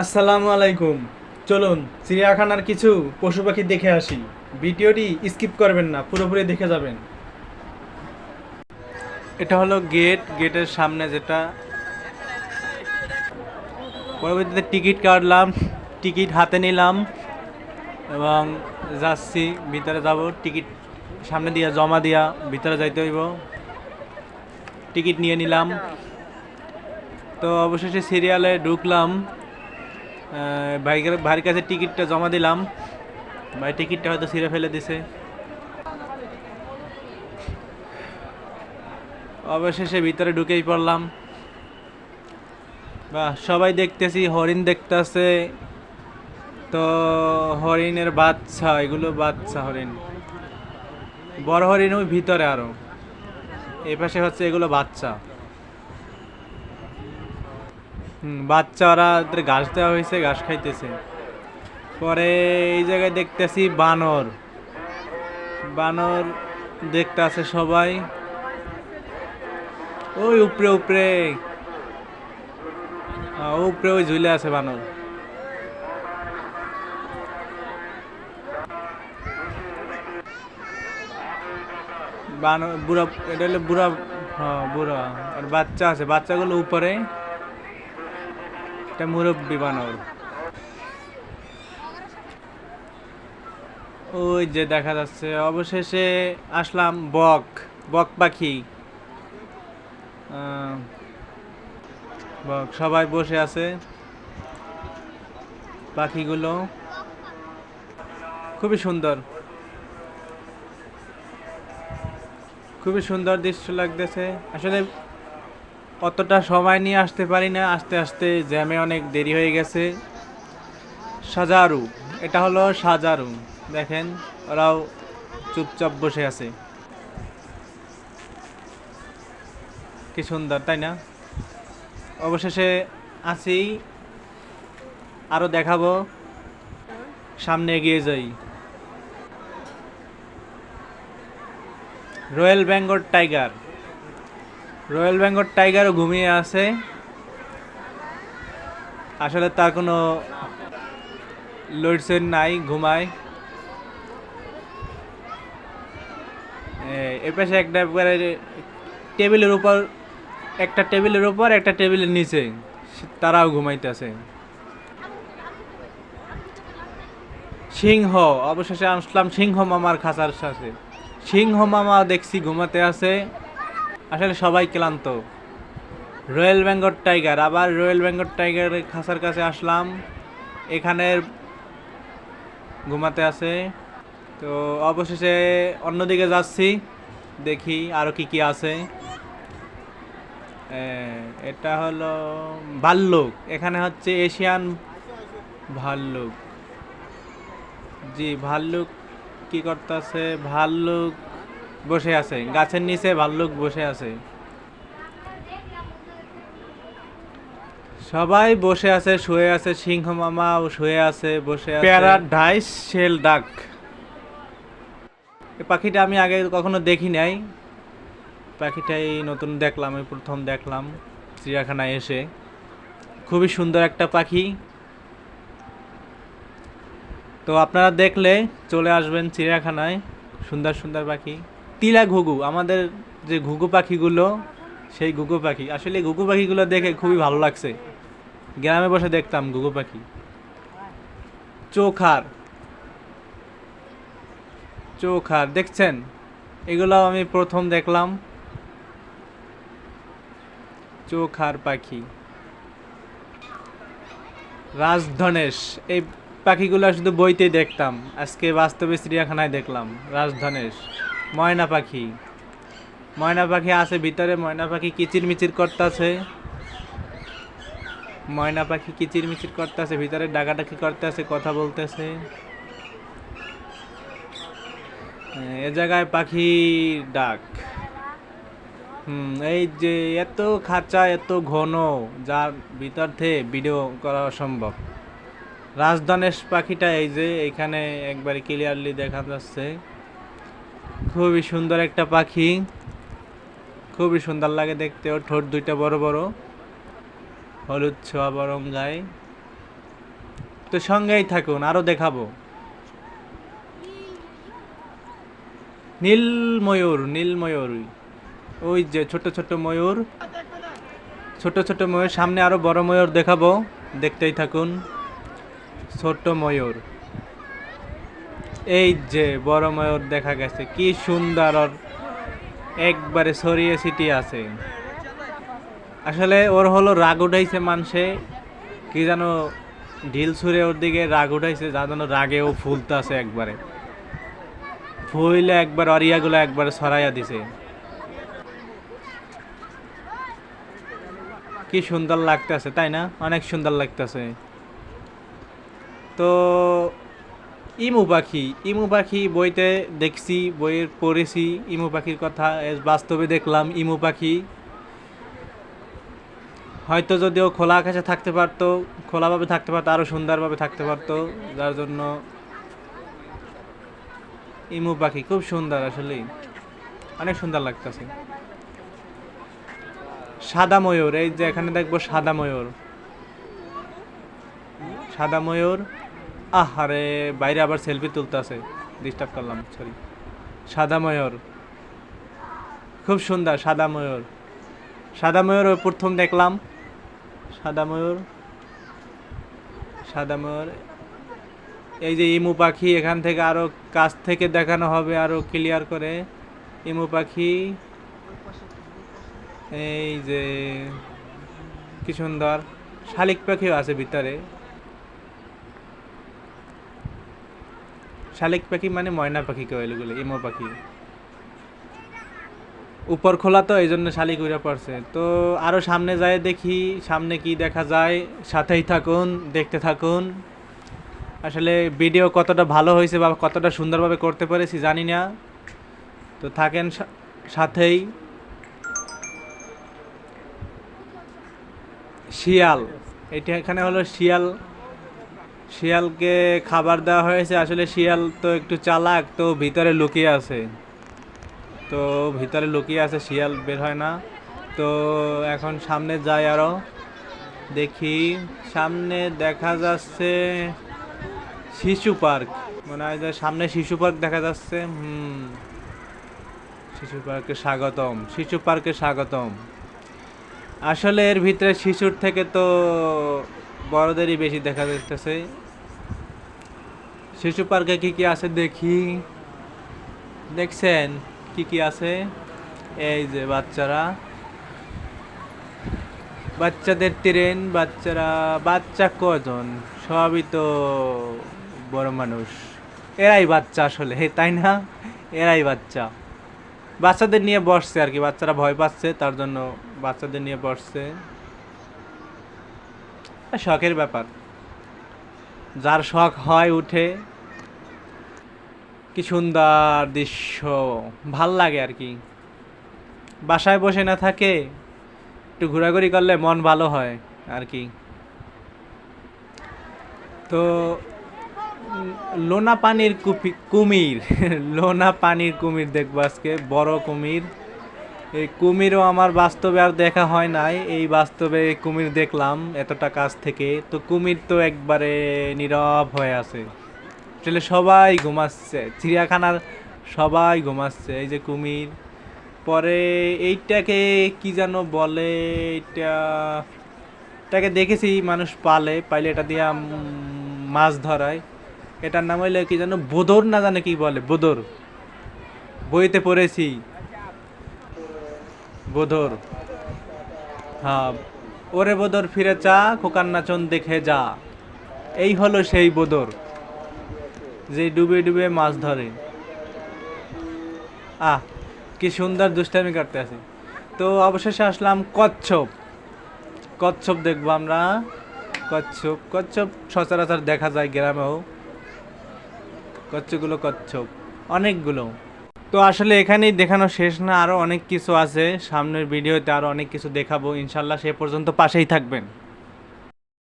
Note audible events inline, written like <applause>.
আসসালামু আলাইকুম। চলুন, চিড়িয়াখানার কিছু পশু পাখি দেখে আসি। ভিডিওটি স্কিপ করবেন না, পুরোপুরি দেখে যাবেন। এটা হলো গেট। গেটের সামনে যেটা। পরবর্তীতে টিকিট কাটলাম। টিকিট হাতে নিলাম এবং যাচ্ছি, ভিতরে যাব। টিকিট সামনে দিয়া, জমা দিয়া ভিতরে যাইতে হইব। টিকিট নিয়ে নিলাম। তো অবশেষে সিরিয়ালে ঢুকলাম। ভাইয়ের ভাইয়ের কাছে টিকিটটা জমা দিলাম। ভাই টিকিটটা হয়তো ছিঁড়ে ফেলে দিছে। অবশেষে ভিতরে ঢুকেই পড়লাম। বাহ, সবাই দেখতেছি, হরিণ দেখতেছে। তো হরিণের বাচ্চা, এগুলো বাচ্চা হরিণ। বড় হরিণ ওই ভিতরে আরও। এই পাশে হচ্ছে এগুলো বাচ্চা। হুম বাচ্চা ওরা ওদের ঘাস দেওয়া হয়েছে, ঘাস খাইতেছে। পরে এই জায়গায় দেখতেছি বানর। বানর দেখতে আছে সবাই। ওই উপরে উপরে। উপরে ওই ঝুলে আছে বানর। বানর, বুড়া, এটা হলো বুড়া হ্যাঁ বুড়া। আর বাচ্চা আছে, বাচ্চাগুলো উপরে। এটা মুরব্বী বানর। ওই যে দেখা যাচ্ছে, অবশেষে আসলাম বক বক পাখি। বক সবাই বসে আছে। পাখিগুলো খুবই সুন্দর। খুবই সুন্দর দৃশ্য লাগতেছে। আসলে অতটা সময় নিয়ে আসতে পারি না। আস্তে আস্তে জ্যামে অনেক দেরি হয়ে গেছে। সাজারু, এটা হলো সাজারু। দেখেন, ওরাও চুপচাপ বসে আছে। কি সুন্দর, তাই না? অবশেষে আছি আরও দেখাবো। সামনে এগিয়ে যাই। Royal Bengal tiger. Royal Bengal টাইগারও ঘুমিয়ে আছে। আসলে তার কোনো লোডশেড নাই, ঘুমায়। এর পাশে একটা একবারে টেবিলের উপর, একটা টেবিলের উপর, একটা টেবিলের নিচে। তারাও ঘুমাইতেছে। সিংহ, অবশেষে আসলাম সিংহ মামার খাঁচার সাথে। সিংহ মামা দেখছি ঘুমাতে আছে। আসলে সবাই ক্লান্ত। রয়্যাল বেঙ্গল টাইগার, আবার রয়্যাল বেঙ্গল টাইগারের খাঁচার কাছে আসলাম। এখানে ঘুমাতে আছে। তো অবশেষে অন্যদিকে যাচ্ছি, দেখি আরও কি কি আছে। এটা হলো ভাল্লুক। এখানে হচ্ছে এশিয়ান ভাল্লুক। জি, ভাল্লুক কি করতেছে? ভাল্লুক বসে আছে। গাছের নিচে ভাল্লুক বসে আছে। সবাই বসে আছে শুয়ে আছে সিংহ মামাও শুয়ে আছে বসে আছে। প্যারাডাইস শেল ডাক। এই পাখিটা আমি আগে কখনো দেখি নাই। পাখিটাই নতুন দেখলাম আমি প্রথম দেখলাম চিড়িয়াখানায় এসে। খুবই সুন্দর একটা পাখি। তো আপনারা দেখলে চলে আসবেন চিড়িয়াখানায় সুন্দর সুন্দর পাখি। তিলা ঘুঘু, আমাদের যে ঘুঘু পাখিগুলো, সেই ঘুঘু পাখি। আসলে ঘুঘু পাখিগুলো দেখে খুবই ভালো লাগছে। গ্রামে বসে দেখতাম ঘুঘু পাখি। চোখার। চোখার, দেখছেন? এগুলো আমি প্রথম দেখলাম। চোখার পাখি। রাজধনেশ এই পাখিগুলো শুধু বইতেই দেখতাম। আজকে বাস্তবে চিড়িয়াখানায় দেখলাম রাজধনেশ ময়না পাখি। ময়না পাখি আছে ভিতরে, ময়না পাখি কিচির মিচির করতেছে। ময়না পাখি কিচির মিচির করতেছে, ভিতরে ডাকাডাকি করতেছে, কথা বলতেছে। এ জায়গায় পাখি ডাক। হুম, এই যে এত খাঁচা, এত ঘন, যার ভিতর থেকে ভিডিও করা অসম্ভব। রাজধানেশ পাখিটা এই যে এখানে একবারে ক্লিয়ারলি দেখা যাচ্ছে। খুবই সুন্দর একটা পাখি। খুবই সুন্দর লাগে দেখতে। ওর ঠোঁট দুইটা বড় বড়। হলুদ ছোঁয়া বরং গায়ে তো সঙ্গেই থাকুন আরও দেখাবো। নীল ময়ূর নীল ময়ূর ওই যে ছোট ছোট ময়ূর। ছোট ছোট ময়ূর, সামনে আরও বড় ময়ূর দেখাবো। দেখতেই থাকুন। ছোট ময়ূর। এই যে বড় ময়ূর দেখা গেছে, কি সুন্দর ওর একবারে ছড়িয়ে ছিটিয়ে আছে। আসলে ওর হলো রাগ উঠাইছে মানুষে কি যেন ঢিল ছুঁড়ে ওর দিকে রাগ উঠাইছে যা যেন রাগেও ফুলতে আছে একবারে। ফুইলে একবার অরিয়াগুলো একবার ছড়াইয়া দিছে। কি সুন্দর লাগতেছে, তাই না? অনেক সুন্দর লাগতেছে। তো ইমু পাখি ইমু পাখি বইতে দেখছি, বইয়ের পড়েছি, ইমু পাখির কথা বাস্তবে দেখলাম, ইমু পাখি। হয়তো যদিও খোলা আকাশে থাকতে পারতো, খোলাভাবে থাকতে পারতো আরও সুন্দরভাবে থাকতে পারতো, যার জন্য ইমু পাখি খুব সুন্দর আসলে। অনেক সুন্দর লাগতেছে। সাদা ময়ূর, এই যে এখানে দেখব সাদা ময়ূর। সাদা ময়ূর। আহারে, বাইরে আবার সেলফি তুলতে আছে। ডিস্টার্ব করলাম সরি সাদা ময়ূর খুব সুন্দর সাদা ময়ূর সাদা ময়ূর প্রথম দেখলাম। সাদা ময়ূর সাদা ময়ূর এই যে ইমু পাখি, এখান থেকে আরও কাছ থেকে দেখানো হবে, আরও ক্লিয়ার করে। ইমু পাখি। এই যে, কি সুন্দর। শালিক পাখিও আছে ভিতরে। শালিক পাখি মানে ময়না পাখি কেউ এগুলো, ইমো পাখি। উপর খোলা তো, এই জন্য শালিক উড়ে পড়ছে। তো আরও সামনে যায় দেখি, সামনে কি দেখা যায়, সাথেই থাকুন, দেখতে থাকুন। আসলে ভিডিও কতটা ভালো হয়েছে বা কতটা সুন্দরভাবে করতে পেরেছি জানি না। তো থাকেন সাথেই। শিয়াল, এটা এখানে হলো শিয়াল শিয়ালকে খাবার দেওয়া হয়েছে। আসলে শিয়াল তো একটু চালাক, তো ভিতরে লুকিয়ে আছে। তো ভিতরে লুকিয়ে আছে, শিয়াল বের হয় না। তো এখন সামনে যাই আরও দেখি, সামনে দেখা যাচ্ছে শিশু পার্ক। মনে হয় যে সামনে শিশু পার্ক দেখা যাচ্ছে। হুম। শিশু পার্কে স্বাগতম, শিশু পার্কে স্বাগতম। আসলে এর ভিতরে শিশুর থেকে তো বড়দেরই বেশি দেখা যাচ্ছে শিশু পার্কে কী কী আছে দেখি। দেখছেন কি কি আছে? এই যে বাচ্চারা। বাচ্চাদের ট্রেন, বাচ্চারা, বাচ্চা কজন? সবই তো বড় মানুষ। এরাই বাচ্চা আসলে, হে, তাই না? এরাই বাচ্চা। বাচ্চাদের নিয়ে বসছে আর কি, বাচ্চারা ভয় পাচ্ছে, তার জন্য বাচ্চাদের নিয়ে বসছে। শখের ব্যাপার। যার শখ হয় উঠে, কি সুন্দর দৃশ্য, ভালো লাগে আর কি। বাসায় বসে না থাকে, একটু ঘোরাঘুরি করলে মন ভালো হয় আর কি। তো লোনা পানির কুপি, কুমির <laughs> লোনা পানির কুমির দেখব আজকে, বড় কুমির। এই কুমিরও আমার বাস্তবে আর দেখা হয় নাই। এই বাস্তবে কুমির দেখলাম এতটা কাছ থেকে। তো কুমির তো একবারে নীরব হয়ে আছে। আসলে সবাই ঘুমাচ্ছে। চিড়িয়াখানার সবাই ঘুমাচ্ছে। এই যে কুমির। পরে এইটাকে কি যেন বলে? এটা এটাকে দেখেছি, মানুষ পালে। পাইলে এটা দিয়ে মাছ ধরায়। এটার নাম হইলে কি যেন বোদর না জানে কি বলে। বোদর। বইতে পড়েছি। বোদর। হ্যাঁ ওরে বোদর, ফিরে চা খোকার নাচন দেখে যা। এই হলো সেই বোদর, যে ডুবে ডুবে মাছ ধরে। আহ, কি সুন্দর দুষ্টামি কাটতে আছি। তো অবশেষে আসলাম কচ্ছপ। কচ্ছপ দেখব আমরা। কচ্ছপ কচ্ছপ সচরাচর দেখা যায় গ্রামেও। কচ্ছপগুলো কচ্ছপ, অনেকগুলো। তো আসলে এখানেই দেখানো শেষ না আরও অনেক কিছু আছে। সামনের ভিডিওতে আরও অনেক কিছু দেখাবো। ইনশাল্লাহ সে পর্যন্ত পাশেই থাকবেন।